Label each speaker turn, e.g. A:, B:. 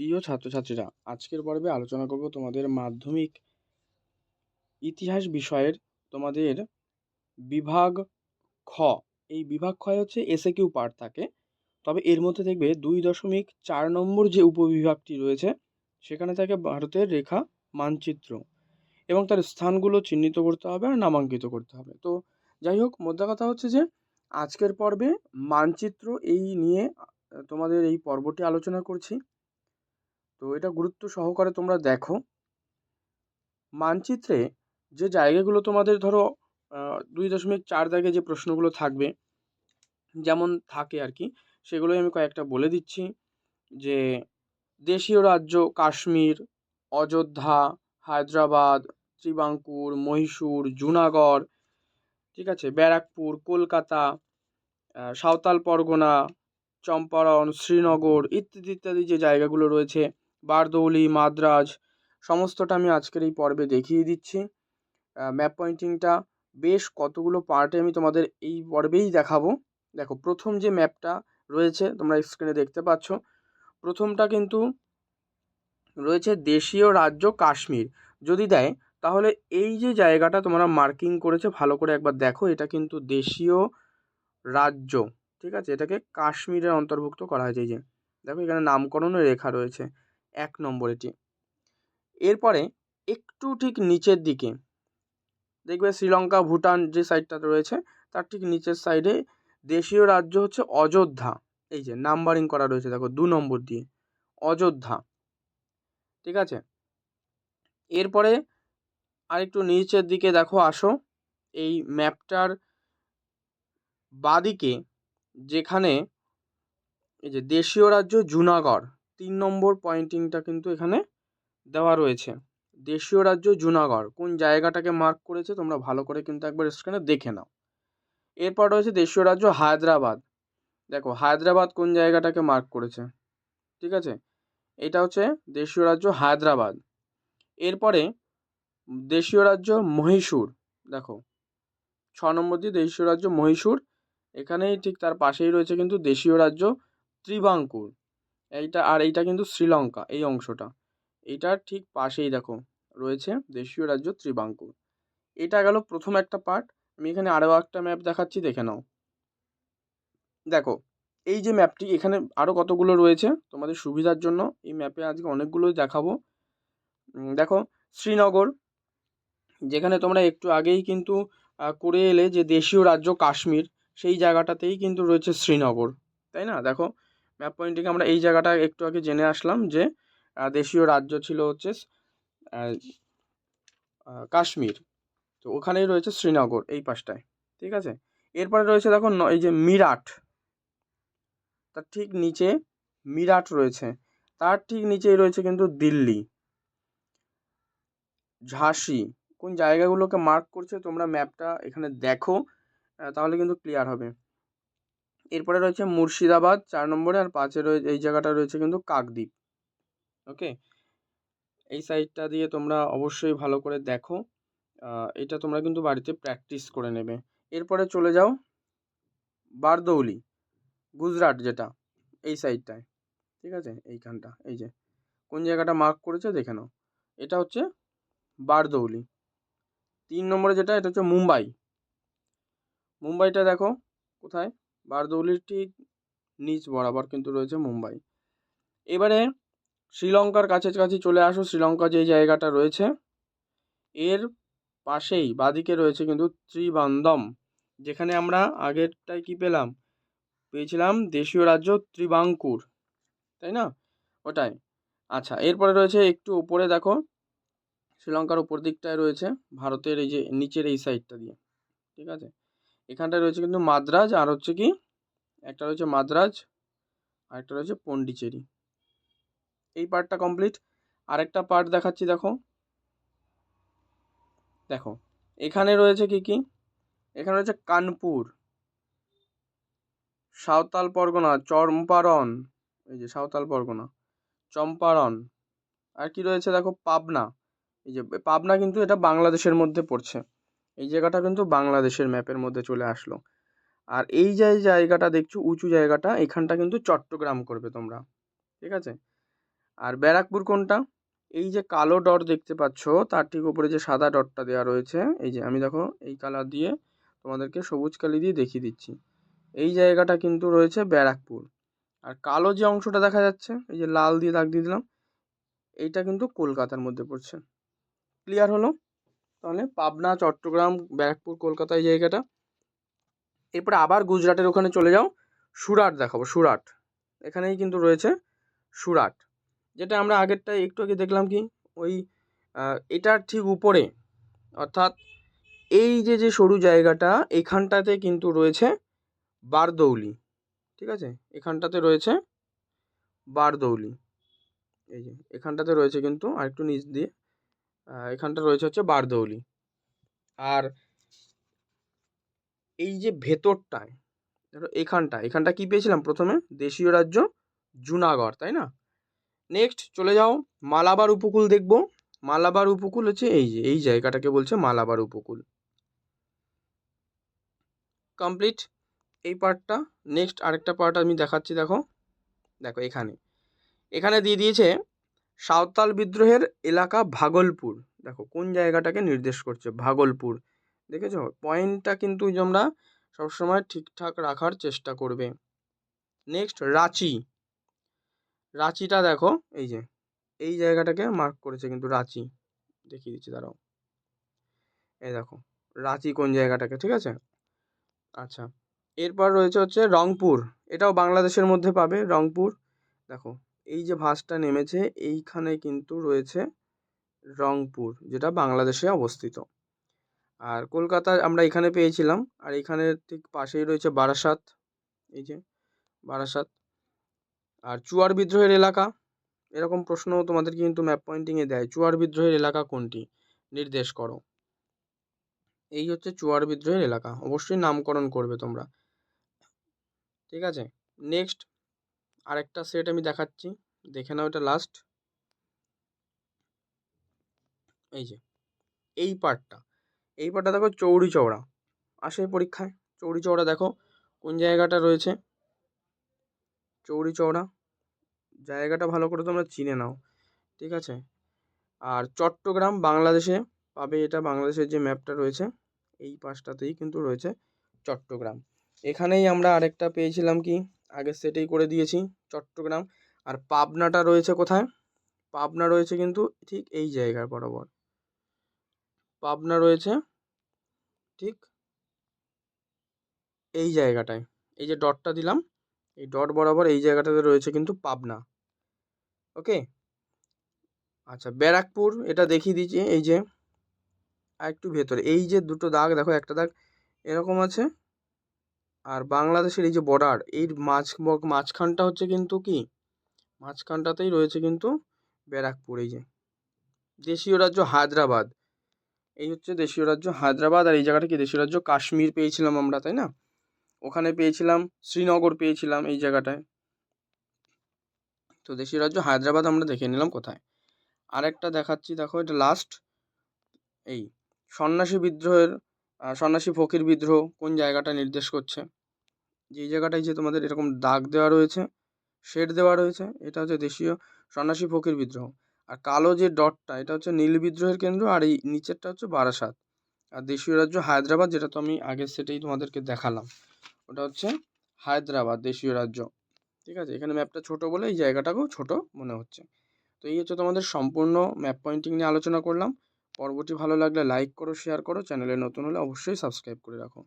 A: প্রিয় ছাত্রছাত্রীরা, আজকের পর্বে আলোচনা করব তোমাদের মাধ্যমিক ইতিহাস বিষয়ের, তোমাদের বিভাগ খ। এই বিভাগ ক্ষয় হচ্ছে এসে কিউ পার্ট থাকে। তবে এর মধ্যে দেখবে দুই দশমিক চার নম্বর যে উপবিভাগটি রয়েছে, সেখানে থাকে ভারতের রেখা মানচিত্র এবং তার স্থানগুলো চিহ্নিত করতে হবে আর নামাঙ্কিত করতে হবে। তো যাই হোক, মোদ্দা কথা হচ্ছে যে, আজকের পর্বে মানচিত্র এই নিয়ে তোমাদের এই পর্বটি আলোচনা করছি। তো এটা গুরুত্ব সহকারে তোমরা দেখো। মানচিত্রে যে জায়গাগুলো তোমাদের ধরো দুই দশমিক চার দাগে যে প্রশ্নগুলো থাকবে, যেমন থাকে আর কি, সেগুলোই আমি কয়েকটা বলে দিচ্ছি। যে দেশীয় রাজ্য কাশ্মীর, অযোধ্যা, হায়দ্রাবাদ, ত্রিবাঙ্কুর, মহীশূর, জুনাগড়, ঠিক আছে, ব্যারাকপুর, কলকাতা সাঁওতাল পরগনা, চম্পারণ, শ্রীনগর, ইত্যাদি ইত্যাদি যে জায়গাগুলো রয়েছে বারদৌলি, মাদ্রাজ, সমস্তটা আমি আজকের এই পর্বে দেখিয়ে দিচ্ছি। ম্যাপ পয়েন্টিংটা বেশ কতগুলো পার্টে আমি তোমাদের এই পর্বেই দেখাবো। দেখো, প্রথম যে ম্যাপটা রয়েছে, তোমরা স্ক্রিনে দেখতে পাচ্ছ, প্রথমটা কিন্তু রয়েছে দেশীয় রাজ্য কাশ্মীর। যদি দেয়, তাহলে এই যে জায়গাটা তোমরা মার্কিং করেছে, ভালো করে একবার দেখো, এটা কিন্তু দেশীয় রাজ্য, ঠিক আছে? এটাকে কাশ্মীরের অন্তর্ভুক্ত করা হয়েছে, এই যে। দেখো, এখানে নামকরণের রেখা রয়েছে। এক নম্বর এটি। এরপরে একটু ঠিক নিচের দিকে, দেখবে শ্রীলঙ্কা, ভুটান যে সাইডটা রয়েছে, তার ঠিক নিচের সাইডে দেশীয় রাজ্য হচ্ছে অযোধ্যা। এই যে নাম্বারিং করা রয়েছে, দেখো দু নম্বর দিয়ে, অযোধ্যা। ঠিক আছে? এরপরে আরেকটু নিচের দিকে দেখো, আসো। এই ম্যাপটার বাদিকে যেখানে এই যে দেশীয় রাজ্য জুনাগড় তিন নম্বর পয়েন্টিংটা কিন্তু এখানে দেওয়া রয়েছে। দেশীয় রাজ্য জুনাগড়, কোন জায়গাটাকে মার্ক করেছে তোমরা ভালো করে কিন্তু একবার স্ক্রিনে দেখে নাও। এরপর রয়েছে দেশীয় রাজ্য হায়দ্রাবাদ। দেখো, হায়দ্রাবাদ কোন জায়গাটাকে মার্ক করেছে? ঠিক আছে? এটা হচ্ছে দেশীয় রাজ্য হায়দ্রাবাদ। এরপরে দেশীয় রাজ্য মহীশূর, দেখো, ছ নম্বর দিয়ে দেশীয় রাজ্য মহীশূর, এখানেই ঠিক তার পাশেই রয়েছে কিন্তু দেশীয় রাজ্য ত্রিবাঙ্কুর। এইটা আর এইটা কিন্তু শ্রীলঙ্কা, এই অংশটা। এইটার ঠিক পাশেই দেখো, রয়েছে দেশীয় রাজ্য ত্রিবাঙ্কুর। এটা গেল প্রথম একটা পার্ট, আমি এখানে আরও একটা ম্যাপ দেখাচ্ছি, দেখে নাও। দেখো, এই যে ম্যাপটি, এখানে আরও কতগুলো রয়েছে, তোমাদের সুবিধার জন্য এই ম্যাপে আজকে অনেকগুলো দেখাবো। দেখো, শ্রীনগর, যেখানে তোমরা একটু আগেই কিন্তু করে এলে যে দেশীয় রাজ্য কাশ্মীর, সেই জায়গাটাতেই কিন্তু রয়েছে শ্রীনগর, তাই না? দেখো ম্যাপ পয়েন্টিং আমরা এই জায়গাটা একটু আগে জেনে আসলাম যে দেশীয় রাজ্য ছিল হচ্ছে কাশ্মীর। তো ওখানেই রয়েছে শ্রীনগর এই পাশটায়, ঠিক আছে? এরপরে রয়েছে দেখো এই যে মিরাট। তার ঠিক নিচে মিরাট রয়েছে। তার ঠিক নিচেই রয়েছে কিন্তু দিল্লি। ঝাঁসি, কোন জায়গাগুলোকে মার্ক করছে তোমরা ম্যাপটা এখানে দেখো তাহলে কিন্তু ক্লিয়ার হবে। এরপরে রয়েছে মুর্শিদাবাদ, চার নম্বরে আর পাঁচে রয়েছে এই জায়গাটা রয়েছে কিন্তু কাকদ্বীপ। ওকে? এই সাইডটা দিয়ে তোমরা অবশ্যই ভালো করে দেখো। এটা তোমরা কিন্তু বাড়িতে প্র্যাকটিস করে নেবে। এরপরে চলে যাও বারদৌলি, গুজরাট যেটা, এই সাইডটায়। ঠিক আছে? এইখানটা, এই যে। কোন জায়গাটা মার্ক করেছে দেখে নাও। এটা হচ্ছে বারদৌলি। তিন নম্বরে যেটা, এটা হচ্ছে মুম্বাই। মুম্বাইটা দেখো, কোথায়? বারদৌলির ঠিক নিচ বরাবর কিন্তু রয়েছে মুম্বাই। এবারে শ্রীলঙ্কার কাছাকাছি চলে আসো, শ্রীলঙ্কা যে জায়গাটা রয়েছে, এর পাশেই বাদিকে রয়েছে কিন্তু ত্রিবান্দম যেখানে আমরা আগেরটায় কি পেলাম? পেয়েছিলাম দেশীয় রাজ্য ত্রিবাঙ্কুর, তাই না? ওটাই। আচ্ছা এরপরে রয়েছে একটু উপরে দেখো, শ্রীলঙ্কার উপর দিকটায় রয়েছে ভারতের এই যে নিচের এই সাইডটা দিয়ে, ঠিক আছে? এখানটায় রয়েছে কিন্তু মাদ্রাজ, আর হচ্ছে কি একটা রয়েছে মাদ্রাজ আর একটা রয়েছে পন্ডিচেরি। এই পার্টটা কমপ্লিট আরেকটা পার্ট দেখাচ্ছি, দেখো। দেখো, এখানে রয়েছে কি কি? এখানে রয়েছে কানপুর, সাঁওতাল পরগনা, চম্পারণ, এই যে সাঁওতাল পরগনা, চম্পারণ। আর কি রয়েছে দেখো? পাবনা, এই যে পাবনা কিন্তু এটা বাংলাদেশের মধ্যে পড়ছে। এই জায়গাটা কিন্তু বাংলাদেশের ম্যাপের মধ্যে চলে আসলো। আর এই যে জায়গাটা দেখছ, উঁচু জায়গাটা, এখানটা কিন্তু চট্টগ্রাম করবে তোমরা। ঠিক আছে? আর ব্যারাকপুর কোনটা? এই যে কালো ডট দেখতে পাচ্ছ, তার ঠিক উপরে যে সাদা ডটটা দেওয়া রয়েছে, এই যে আমি দেখো এই কালার দিয়ে তোমাদেরকে সবুজ কালি দিয়ে দেখিয়ে দিচ্ছি। এই জায়গাটা কিন্তু রয়েছে ব্যারাকপুর। আর কালো যে অংশটা দেখা যাচ্ছে, এই যে লাল দিয়ে দাগ দিয়ে দিলাম, এইটা কিন্তু কলকাতার মধ্যে পড়ছে। ক্লিয়ার হলো? তাহলে পাবনা, চট্টগ্রাম, ব্যারাকপুর, কলকাতা এই জায়গাটা। এরপরে আবার গুজরাটের ওখানে চলে যাও, সুরাট দেখাবো, সুরাট। এখানেই কিন্তু রয়েছে সুরাট। যেটা আমরা আগেরটায় একটু আগে দেখলাম কি, ওই এটার ঠিক উপরে, অর্থাৎ এই যে যে সরু জায়গাটা, এখানটাতে কিন্তু রয়েছে বারদৌলি, ঠিক আছে? এখানটাতে রয়েছে বারদৌলি। এই যে, এখানটাতে রয়েছে কিন্তু আরেকটু নিচ দিয়ে এখানটা রয়েছে হচ্ছে বারদৌলি। আর এই যে ভেতরটায়, ধরো এখানটা এখানটা কি পেয়েছিলাম প্রথমে? দেশীয় রাজ্য জুনাগড়, তাই না? নেক্সট চলে যাও, মালাবার উপকূল দেখব। মালাবার উপকূল হচ্ছে এই যে, এই জায়গাটাকে বলছে মালাবার উপকূল। কমপ্লিট এই পার্টটা। নেক্সট আরেকটা পার্ট আমি দেখাচ্ছি, দেখো। দেখো, এখানে। এখানে দিয়ে দিয়েছে সাঁওতাল বিদ্রোহের এলাকা ভাগলপুর। দেখো, কোন জায়গাটাকে নির্দেশ করছে? ভাগলপুর। দেখেছ? পয়েন্টটা কিন্তু তোমরা সবসময় ঠিকঠাক রাখার চেষ্টা করবে। নেক্সট রাঁচি। রাঁচিটা দেখো, এই যে, এই জায়গাটাকে মার্ক করেছে কিন্তু রাঁচি। দেখিয়ে দিচ্ছি, দাঁড়াও। এই দেখো, রাঁচি কোন জায়গাটাকে, ঠিক আছে? আচ্ছা এরপর রয়েছে হচ্ছে রংপুর। এটাও বাংলাদেশের মধ্যে পাবে, রংপুর। দেখো, এই যে ভাঁজটা নেমেছে, এইখানে কিন্তু রয়েছে রংপুর, যেটা বাংলাদেশে অবস্থিত। আর কলকাতা আমরা এখানে পেয়েছিলাম। আর এখানে ঠিক পাশেই রয়েছে বারাসাত। এই যে বারাসাত। আর চুয়ার বিদ্রোহের এলাকা। এরকম প্রশ্ন তোমাদের কিন্তু ম্যাপ পয়েন্টিংয়ে দেয়। চুয়ার বিদ্রোহের এলাকা কোনটি? নির্দেশ করো। এই হচ্ছে চুয়ার বিদ্রোহের এলাকা। অবশ্যই নামকরণ করবে তোমরা। ঠিক আছে? নেক্সট আরেকটা সেট আমি দেখাচ্ছি। দেখে নাও এটা লাস্ট এই যে, এই পার্টটা এই পার্টটা দেখো চৌড়ি চৌড়া আসে পরীক্ষায়। চৌড়ি চৌড়া দেখো কোন জায়গাটা রয়েছে। চৌড়ি চৌড়া জায়গাটা ভালো করে তোমরা চিনে নাও। ঠিক আছে? আর চট্টগ্রাম বাংলাদেশে পাবে এটা, বাংলাদেশের যে ম্যাপটা রয়েছে, এই পাশটাতেই কিন্তু রয়েছে চট্টগ্রাম। এখানেই আমরা আরেকটা পেয়েছিলাম কি? আগে সেটাই করে দিয়েছি চট্টগ্রাম। আর পাবনাটা রয়েছে কোথায়? পাবনা রয়েছে কিন্তু ঠিক এই জায়গার বরাবর। পাবনা রয়েছে ঠিক? এই জায়গাটায়। এই যে ডটটা দিলাম, এই ডট বরাবর এই জায়গাটাতে রয়েছে কিন্তু পাবনা। ওকে? আচ্ছা ব্যারাকপুর, এটা দেখিয়ে দিচ্ছি, এই যে একটু ভেতরে। এই যে দুটো দাগ, দেখো একটা দাগ এরকম আছে। আর বাংলাদেশের এই যে বর্ডার এই মাঝ, মাঝখানটা হচ্ছে কিন্তু কি? মাঝখানটাতেই রয়েছে কিন্তু ব্যারাকপুর, এই যে। দেশীয় রাজ্য হায়দ্রাবাদ। এই হচ্ছে দেশীয় রাজ্য হায়দ্রাবাদ, আর এই জায়গাটা কি দেশীয় রাজ্য? কাশ্মীর পেয়েছিলাম আমরা, তাই না? ওখানে পেয়েছিলাম, শ্রীনগর পেয়েছিলাম এই জায়গাটায়। তো দেশীয় রাজ্য হায়দ্রাবাদ আমরা দেখে নিলাম কোথায়। আরেকটা দেখাচ্ছি, দেখো এটা লাস্ট এই সন্ন্যাসী বিদ্রোহের সন্ন্যাসী ফকির বিদ্রোহ কোন জায়গাটা নির্দেশ করছে? যেই জায়গাটায় যে তোমাদের এরকম দাগ দেওয়া রয়েছে শেড দেওয়া রয়েছে, এটা হচ্ছে দেশীয় সন্ন্যাসী ফকির বিদ্রোহ। আর কালো যে ডটটা, এটা হচ্ছে নীল বিদ্রোহের কেন্দ্র আর এই নিচেরটা হচ্ছে বারাসাত। আর দেশীয় রাজ্য হায়দ্রাবাদ, যেটা তো আমি আগে সেটাই তোমাদেরকে দেখালাম। ওটা হচ্ছে হায়দ্রাবাদ দেশীয় রাজ্য। ঠিক আছে? এখানে ম্যাপটা ছোট বলে এই জায়গাটাকেও ছোট মনে হচ্ছে। তো এই হচ্ছে তোমাদের সম্পূর্ণ ম্যাপ পয়েন্টিং নিয়ে আলোচনা করলাম। পর্বটি ভালো লাগলে লাইক করো শেয়ার করো চ্যানেলে নতুন হলে অবশ্যই সাবস্ক্রাইব করে রাখো।